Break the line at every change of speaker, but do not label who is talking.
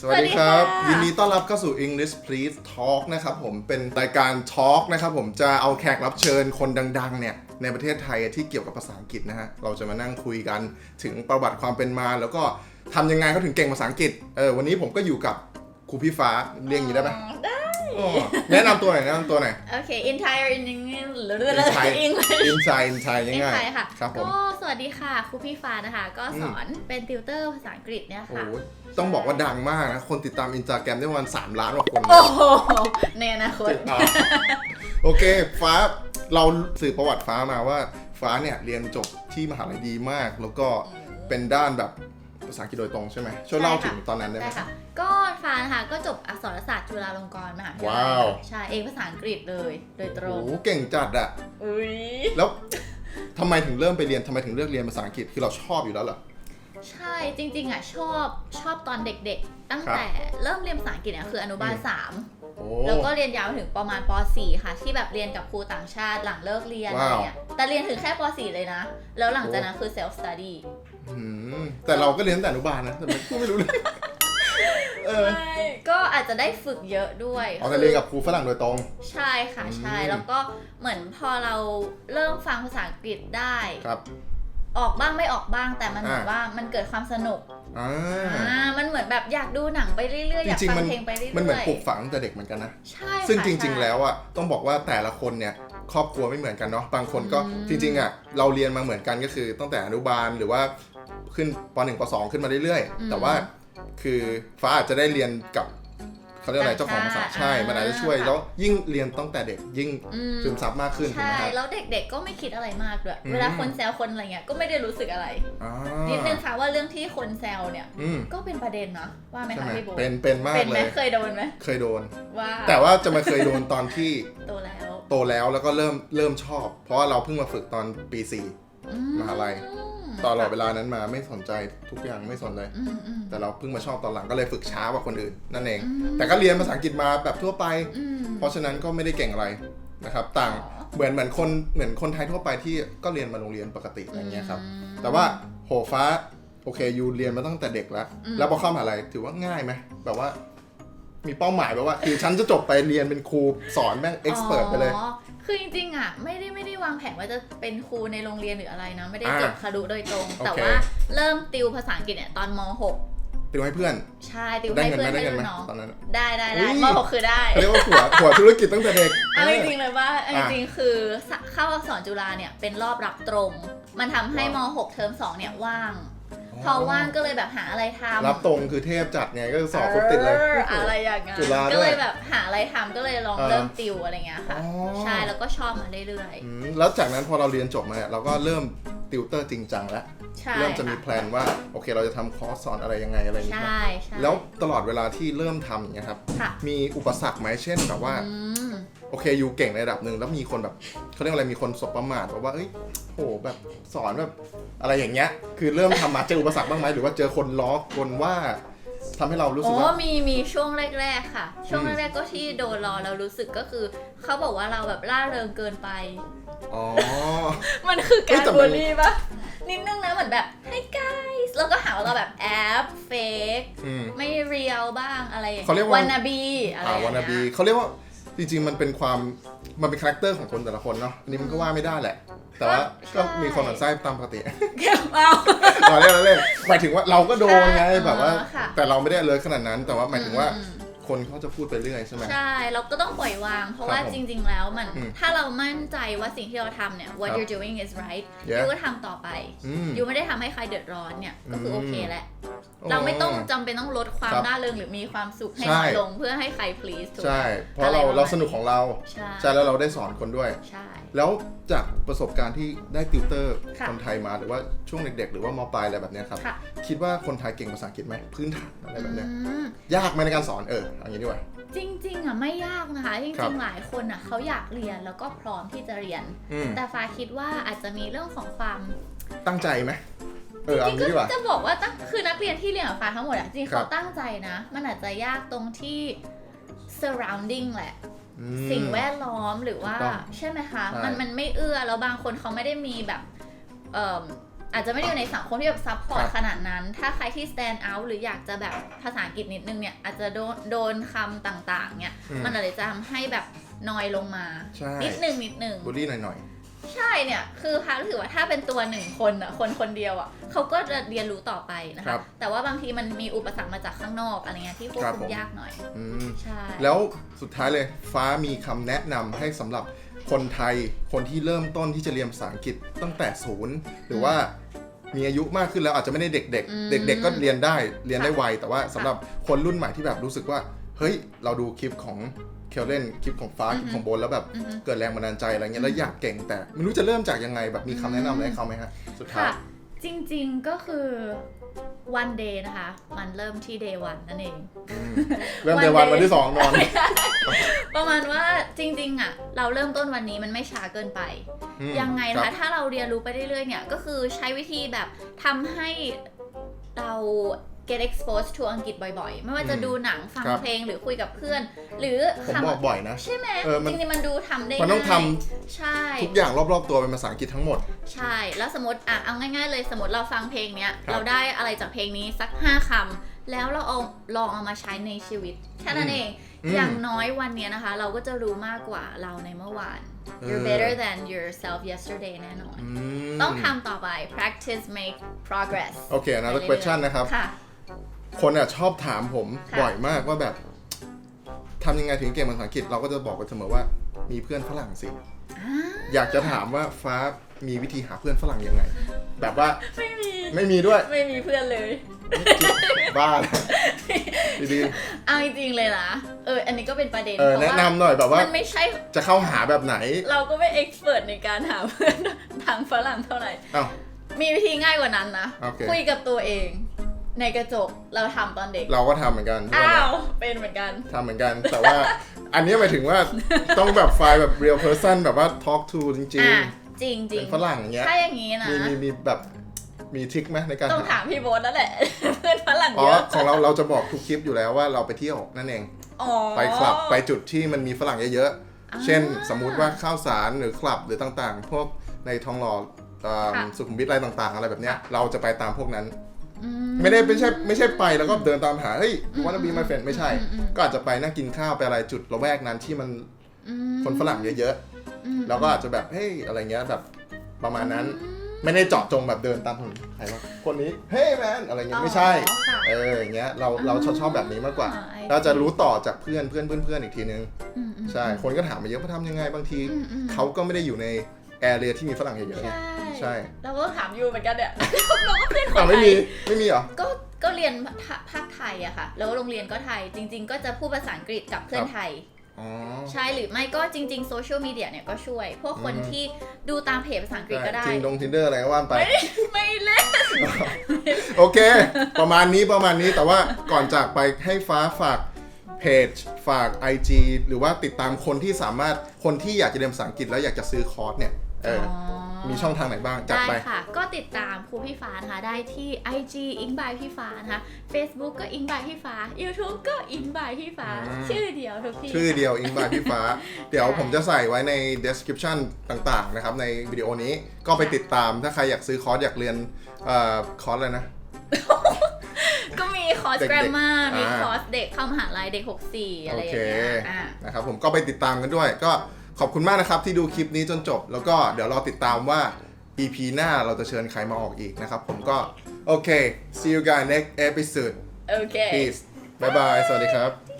สวัสดีครับ
สวัสดีค่ะ
ยินดีต้อนรับเข้าสู่ English Please Talk นะครับผมเป็นรายการ Talk นะครับผมจะเอาแขกรับเชิญคนดังๆเนี่ยในประเทศไทยที่เกี่ยวกับภาษาอังกฤษนะฮะเราจะมานั่งคุยกันถึงประวัติความเป็นมา แล้วก็ทำยังไงเขาถึงเก่งภาษาอังกฤษเออวันนี้ผมก็อยู่กับครูพี่ฟ้าเรียกอย่างนี้ได้ไหม
ได้
อ๋อ แนะนำตัวหน่อยแนะนำตัวหน่อย
โอเค entire in English หรือ
Inside
English
อินไซน์อินไซน์
อิน
ง่าย
ไทยค่ะ
ๆ ครับผม
ก็สวัสดีค่ะครูพี่ฟ้านะคะ ก็สอนเป็นติวเตอร์ภาษาอังกฤษเนี่ย
โอ้
ค่ะ
โหต้องบอกว่าดังมากนะ คนติดตามอินสตาแกรมได้ประมาณ3ล้านกว่าคน
โอ้โห ในอนาคต
จริงอะโอเค ฟ้าเราสืบประวัติฟ้ามาว่า ฟ้าเนี่ยเรียนจบที่มหาลัยดีมาก แล้วก็เป็นด้านแบบ ภาษาอังกฤษโดยตรงใช่ไหมช่วยเล่าถึงตอนนั้นได้ไหม
ใช่ค่ะ ก็ฟ้านะคะก็จบอักษรศาสตร์จุฬาลงกรณ์มหาวิทยาลั
ว้าว
ยใช่เอกภาษาอังกฤษเลย โดยตร
โอ้
ง
โหเก่งจัดอะ
อุ้ย
แล้วทำไมถึงเริ่มไปเรียนทำไมถึงเลือกเรียนภาษาอังกฤษคือเราชอบอยู่แล้วเหรอ
ใช่จริง ๆอะชอบชอบตอนเด็กๆ ตั้ง
ครับ
แต่เริ่มเรียนภาษาอังกฤษเนี่ยคืออนุบาล
อืม
สาม
โอ้
แล้วก็เรียนยาวถึงประมาณป .4 ค่ะ ที่แบบเรียนกับครูต่างชาติหลังเลิกเรียนอะไร
ว้าว
เงี้ยแต่เรียนถึงแค่ป .4 เลยนะ แล้วหลังจากนั้นคือ self study
อืมแต่เราก็เรียนตั้งแต่อนุบาลนะแต่พูดไม่รู้เลย เออ
ไม่ก็อาจจะได้ฝึกเยอะด้วย
เอาแต่เรียนกับครูฝรั่งโดยตรง
ใช่ค่ะใช่
อืม
แล้วก็เหมือนพอเราเริ่มฟังภาษาอังกฤษได้
ครับ
ออกบ้างไม่ออกบ้างแต่มันเหมือน
อ่า
ว่ามันเกิดความสนุก
อ่า
อ่ามันเหมือนแบบอยากดูหนังไปเรื่อยๆอยาก
จริงๆ
ฟั
มั
ง
น
เพลงไปเรื่อยๆ
มันเหมือนปลูกฝังตั้งแต่เด็กเหมือนกันนะ
ใช่ค่ะ
ซึ่งจริง
ใช่
ๆแล้วอะต้องบอกว่าแต่ละคนเนี่ยครอบครัวไม่เหมือนกันเนาะบางคนก็
อืม
จริงๆอะเราเรียนมาเหมือนกันก็คือตั้งแต่อนุบาลหรือว่า ขึ้นป .1 ป .2 ขึ้นมาเรื่อยๆแต่ว่าคือฟ้าอาจจะได้เรียนกับเขาเรียกอะไรเจ้าของภาษาใช่มันอาจจะช่วยแล้วยิ่งเรียนตั้งแต่เด็กยิ่ง
อืม
ซึมซับมากขึ้นถูก
ใช่
ไหมครับ
แล้วเด็กๆก็ไม่คิดอะไรมากด้วย
อืม
เวลาคนแซวคนอะไรเงี้ย ก็ไม่ได้รู้สึกอะไร
อ่า
นิดนึงค่ะว่าเรื่องที่คนแซวเนี่ย
อืม
ก็เป็นประเด็นนะว่าไหม
ใช่
คะ
ไหม
พี่โบ
เป็นเป็นมาก
เป็นไห
เล
ม
ย
เคยโดนไหม
เคยโดน
ว่า
แต่ว่าจะมาเคยโดนตอนที่
โตแล้ว
โตแล้วแล้วก็เริ่มเริ่มชอบ เพราะว่าเราเพิ่งมาฝึกตอนปี
อื
มหาลัย4 ตลอดเวลานั้นมาไม่สนใจทุกอย่างไม่สนเลย
อืมอืม
แต่เราเพิ่งมาชอบตอนหลังก็เลยฝึกช้ากว่าคนอื่นนั่นเอง
อืม
แต่ก็เรียนภาษาอังกฤษมาแบบทั่วไป
อืม
เพราะฉะนั้นก็ไม่ได้เก่งอะไรนะครับ ต่าง
อ๋อ
เหมือนเหมือนคนเหมือนคนไทยทั่วไปที่ก็เรียนมาโรงเรียนปกติอะไรเงี้ยครับ
อืม
แต่ว่าโหฟ้าโอเคยูเรียนมาตั้งแต่เด็กแล้ว
อืม
แล้วพอเข้ามหาลัยถือว่าง่ายไหมแบบว่า มีเป้าหมายแบบว่า คือฉันจะจบไปเรียนเป็นครูสอนแม่งเอ็กซ์เพรสไปเลย
อ๋อ คือจริงๆอะไม่ได้ไม่ได้วางแผนว่าจะเป็นครูในโรงเรียนหรืออะไรนะ ไม่ได้
อ่า
จบคารุโดยตรง
โอเค
แต่ว่าเริ่มติวภาษาอังกฤษเนี่ยตอนม
ติวให้เพื่อน
.6 ใช่ติว
ได้
ให้
เงิน
เพื่
ไห
อ
ม
น
ได้
ให้
เงินไหม
น้อง
ตอนนั้น
ได้ได้
อุ๊
ได้
ย
ม .6 คือได้
เขาเรียกว่าหัวหัวธุรกิจตั้งแต่เด็ก
เอาจริงๆเลยว่าเอา
อะ
จริงๆคือเข้าอักษรจุฬาเนี่ยเป็นรอบรับตรง มันทำให้ม
ว้าว
.6 เทอม2เนี่ยว่าง พอว่างก็เลยแบบหาอะไรทำ
รับตรงคือเทพจัดไงก็คือสอบปุ๊บติดเลย
อออะไรอย่างเงี้ย
จุฬาด้วย
ก็เลยแบบหาอะไรทำก็เลยลอง
เออ
เริ่มติวอะไรเงี้ยค่ะ
อ๋อ
ใช่แล้วก็ชอบมาเรื่อย
อืมแล้วจากนั้นพอเราเรียนจบมาเนี่ยเราก็เริ่มติวเตอร์จริงจังแล้ว
ๆใช่
เริ่มจะมี
ค่
แพลนว่าโอเค เราจะทำคอร์สสอนอะไรยังไงอะไรอย่างเงี้ย
ใช่ใช่
แล้วตลอดเวลาที่เริ่มทำอย่างเงี้ยครับ
ค่ะ
มีอุปสรรคไหมเช่นแบบว่า
อืม
โอเคอยู่เก่งในระดับหนึ่งแล้วมีคนแบบเขาเรียกว่าอะไรมีคนสบประมาทแบบว่าเอ้ยโหแบบสอนแบบอะไรอย่างเงี้ย คือเริ่มทำมาเจออุปสรรคบ้างไหมหรือว่าเจอคนล้อคนว่าทำให้เรารู้สึ
โอ้
กว่า
มีมีช่วงแรก ๆ ค่ะ ช่วง
อืม
แรกๆก็ที่โดนรอเรารู้สึกก็คือเขาบอกว่าเราแบบล่าเริงเกินไป
อ๋อ
มันคือ
เฮ้
กายร
แต่มัน
บูลลี่ปะนิดนึงนะเหมือนแบบ hey guys แล้วก็หาว่าเราแบบแอปเฟก
อืม
ไม่เรียลบ้างอะไรอย่าง
เขาเรียกว่า
วันนาบีอะไรอ
อ่า
ย่าง
วานาบี
เงี้ย
เขาเรียกว่า จริงๆ มันเป็นความมันเป็นคาแรคเตอร์ของคนแต่ละคนเนาะอันนี้มันก็ว่าไม่ได้แหละ แต่ว่าก็มีคนหมั่นไส้ตามปกติ
เก็บเอา
เราเล่นเราเล่นหมายถึงว่าเราก็โดนไง
อ๋อ
แบบว่า
ค่ะ
แต่เราไม่ได้เลยขนาดนั้น แต่ว่าหมายถึงว่า
อืม
คนเขาจะพูดไปเรื่อยใช่ไหม
ใช่ เราก็ต้องปล่อยวาง เพราะว่า
ครับผม
จริงๆแล้วมัน
อืม
ถ้าเรามั่นใจว่าสิ่งที่เราทำเนี่ย what
ครับ
you're doing is right
Yeah
ยูก็ทำต่อไป
อืม
ยูไม่ได้ทำให้ใครเดือดร้อนเนี่ย ก็คืออ
ม
โอเคแหละ เราไม่ต้องจำเป็นต้องลดความ
ครับ
น่าเริงหรือมีความสุขให้
ใช่
น้อยลงเพื่อให้ใคร please ถูกไหม
ใช่ เพราะ
อะไร
เรา
ประมาณ
เราสนุกของเรา
ใช่
ใช่แล้วเราได้สอนคนด้วย
ใช่
แล้วจากประสบการณ์ที่ได้ติวเตอร์
ค่ะ
คนไทยมาหรือว่าช่วงเด็กๆ หรือว่ามปลายอะไรแบบเนี้ยครับ
ค่ะ
คิดว่าคนไทยเก่งภาษาอังกฤษไหมพื้นฐานอะไรแบบเนี้ย
อืม
ยากไหมในการสอนเอออย่างนี้ดีกว่า
จริงๆอะไม่ยากนะคะ จ
ครั
ริ
บ
งๆหลายคนอะเขาอยากเรียนแล้วก็พร้อมที่จะเรียน
อืม
แต่ฟ้าคิดว่าอาจจะมีเรื่องของความ
ตั้งใจไหมเออเอา
จริง
งี้ดีกว่า
ๆจะบอกว่าตั้งคือนักเรียนที่เรียนกับฟ้าทั้งหมดอะจริงๆ
ครั
เขา
บ
ตั้งใจนะ มันอาจจะยากตรงที่ surrounding แหละ
อืม
สิ่งแวดล้อมหรือว่า
ถูกต้อง
ใช่ไหมคะ
ใช่
มันมันไม่เอื้อแล้วบางคนเขาไม่ได้มีแบบเอ่อ อาจจะไม่ได้อยู่ในสังคมที่แบบซัพพอร์
ค
ต
รับ
ขนาดนั้น ถ้าใครที่ stand out หรืออยากจะแบบภาษาอังกฤษนิดนึงเนี่ยอาจจะโดนโดนคำต่างๆ เนี่ย
อืม
มันอาจจะทำให้แบบนอยลงมา
ใช่
นิดนึงนิดนึง
บูลลี่หน่อย
ใช่เนี่ย คือพารู้สึกว่าถ้าเป็นตัวหนึ่งคนอะคนคนเดียวอะเขาก็จะเรียนรู้ต่อไปนะ
ครั
คะ
บ
แต่ว่าบางทีมันมีอุปสรรคมาจากข้างนอกอะไรเงี้ยที่ควบ
ครับ
คุ
ผม ม
ยากหน่อย
ๆอืม
ใช่
แล้วสุดท้ายเลยฟ้ามีคำแนะนำให้สำหรับ คนไทยคนที่เริ่มต้นที่จะเรียนภาษาอังกฤษตั้งแต่ศูนย์หรือว่ามีอายุมากขึ้นแล้วอาจจะไม่ได้เด็ก
อืม
ๆเด็ก ๆ ก็เรียนได้เรียนได้
ค่ะ
ไวแต่ว่าสำหรับคนรุ่นใหม่ที่แบบรู้สึกว่า เฮ้ย เราดูคลิปของเคลเลนคลิปของฟ้าคลิปของโบนแล้วแบบ
อือฮึ
เกิดแรงบันดาลใจอะไรเงี้ยแล้วอยากเก่งแต่ไม่รู้จะเริ่มจากยังไงแบบมีคำแนะนำอะไรให้เขาไหมฮะสุดท้าย
ค่ะ จริงๆก็คือ one day นะคะ มันเริ่มที่ day one นั่นเอง
อืมเริ่มเดือนวันวันที่สองนอน
ประมาณว่าจริงๆอะ เราเริ่มต้นวันนี้มันไม่ช้าเกินไป
อืม
ยังไง
ครั
คะ
บ
ถ้าเราเรียนรู้ไปเรื่อยๆเนี่ยก็คือใช้วิธีแบบทำให้เรา get exposed to อังกฤษบ่อยๆ ไม่ว่าจะ
อืม
ดูหนังฟัง
ครับ
เพลงหรือคุยกับเพื่อน หรือ
ผม
คำ
บอกบ่อยนะ
ใช่ไหม
เออมัน
จริงๆมันดูทำได้
มันต้องทำ
ง่ายใช่
ทุกอย่างรอบๆตัวเป็นภาษาอังกฤษทั้งหมด
ใช่ แล้วสมมติอะเอาง่าย ๆ เลย สมมติเราฟังเพลงเนี้ย
ครับ
เราได้อะไรจากเพลงนี้สัก 5คำ แล้วเราเอาลองเอามาใช้ในชีวิต แค่นั้นเอง
อืม
อย่างน้อยวันเนี้ยนะคะ เราก็จะรู้มากกว่าเราในเมื่อวาน
เออ
you're better than yourself yesterday แน่นอน
อืม
ต้องทำต่อไป practice make progress
โอเค another
ไปเรื่อยๆ
question นะครับ
ค่ะ
คนอะชอบถามผม
ค่ะ
บ่อยมากว่าแบบทำยังไงถึงเก่งภาษาอังกฤษเราก็จะบอกกันเสมอว่ามีเพื่อนฝรั่งสิ
อ่า
อยากจะถามว่าฟ้ามีวิธีหาเพื่อนฝรั่งยังไง แบบว่า
ไม่มี
ไม่มีด้วย
ไม่มีเพื่อนเลย
บ้านะดี
เอาจริงๆเลยนะเออ อันนี้ก็เป็นประเด็น
ๆเออ
เพราะ
แนะ
ว่านำ
หน่อยแบบว่า
มันไม่ใช่
จะเข้าหาแบบไหน
เราก็ไม่เอ็กซ์เพรสในการหาเพื่อนทางฝรั่งเท่าไหร่
อ้าว
มีวิธีง่ายกว่านั้นนะ
โอเค
คุยกับตัวเอง ในกระจกเราทำตอนเด็ก
เราก็ทำเหมือนกัน
อ้าว เป็นเหมือนกัน
ทำเหมือนกัน แต่ว่า อันนี้หมายถึงว่าต้องแบบไฟล์แบบ real person แบบว่า talk to จริง
อะ จริง
ๆ
จริ
เป็
ง
นฝรั่งอย่างเงี้ย
ถ้าอย่างนี้นะ
มีมีมีแบบมีทริคไหมในการ
ต้อง
หา
ถามพี่โบ๊ทแล้วแหละ เพื่อนฝรั่ง
อ๋อ
เยอะ
ของเราเราจะบอกทุกคลิปอยู่แล้วว่าเราไปเที่ยวนั่นเอง
อ๋อ
ไปคลับไปจุดที่มันมีฝรั่งเยอะ
อ่า
ๆ เช่นสมมุติว่าข้าวสารหรือคลับหรือต่างๆ พวกในทองหล่อเอ่อ
ค่ะ
สุขุมวิทอะไรต่างๆ อะไรแบบเนี้ย
ค่ะ
เราจะไปตามพวกนั้น
อื
ไม่ได้ไม่ใช่ไม่ใช่ไปแล้วก็เดินตามหาเฮ้ย
อืม
วันบีมาเฟนไม่ใช่
อืมอืม
ก็อาจจะไปนั่งกินข้าวไปอะไรจุดละแวกนั้นที่มัน
อืม
คนฝรั่งเยอะ
อืม
ๆเราก็อาจจะแบบเฮ้ยอะไรเงี้ยแบบประมาณนั้น ไม่ได้เจาะจงแบบเดินตามถนนใครวะคนนี้เฮ้ยแมนอะไรเงี้ยไม่ใช่
อ๋อค่ะ
เอออย่างเงี้ยเราเราชอบชอบแบบนี้มากกว่า
อ่า I
เราจะรู้ต่อจากเพื่อนเพื่อนเพื่อนเพื่อนอีกทีนึง
อืมอืม
ใช่คนก็ถามมาเยอะว่าทำยังไงบางที
อืมอืม
เขาก็ไม่ได้อยู่ในแอเรียที่มีฝรั่งเยอะๆไง
ใช่
ใช่
เราก็ถามยูเหมือนกันเนี่ย เราก็เป็นค
อะ
น
ไม่
ไท
มี
ย
ไม่มีเหรอ
ก็ก็เรียนภาภาคไทยอะค่ะ แล้วโรงเรียนก็ไทย จริง ๆ ก็จะพูดภาษาอังกฤษกับเพื่อน
ครับ
ไทย
อ๋อ
ใช่หรือไม่ก็จริงๆโซเชียลมีเดียเนี่ยก็ช่วย พวกคน
อืม
ที่ดูตามเพจภาษาอังกฤษก็ได้
ทิงดงทินเดอร์อะไรก็ว่านไป
ไม่เล่น
โอเค ประมาณนี้ประมาณนี้แต่ว่าก่อนจากไปให้ฟ้าฝากเพจฝาก IG หรือว่าติดตามคนที่สามารถคนที่อยากจะเรียนภาษาอังกฤษแล้วอยากจะซื้อคอร์สเนี่ยเอออ มีช่องทางไหนบ้างจัด
ได้
ไป
ค่ะ ก็ติดตามครูพี่ฟ้านะคะ ได้ที่ IG อิงบายพี่ฟ้านะคะ Facebook ก็อิงบายพี่ฟ้า YouTube ก็อิงบายพี่ฟ้า
อืม
ชื่อเดียวทุกที่
ชื่อเดียวอิงบายพี่ฟ้า เดี๋ยว
ใช่
ผมจะใส่ไว้ใน description ต่างๆนะครับในวิดีโอนี้ก็ไปติดตามถ้าใครอยากซื้อคอร์สอยากเรียนเอ่อคอร์สอะไรนะ
ก็มีคอร์ส
เด็กๆ
แกรมมามี
อ่า
คอร์สเด็กเข้ามหาลัยเด็ก 64 อะไร
โอ
อย่า
เค
งเงี้ยอะ
นะครับผมก็ไปติดตามกันด้วย ก็ ขอบคุณมากนะครับที่ดูคลิปนี้จนจบ แล้วก็เดี๋ยวรอติดตามว่า EP หน้าเราจะเชิญใครมาออกอีกนะครับ ผมก็โอเค see you guys next episode
โอเค
peace bye bye สวัสดีครับ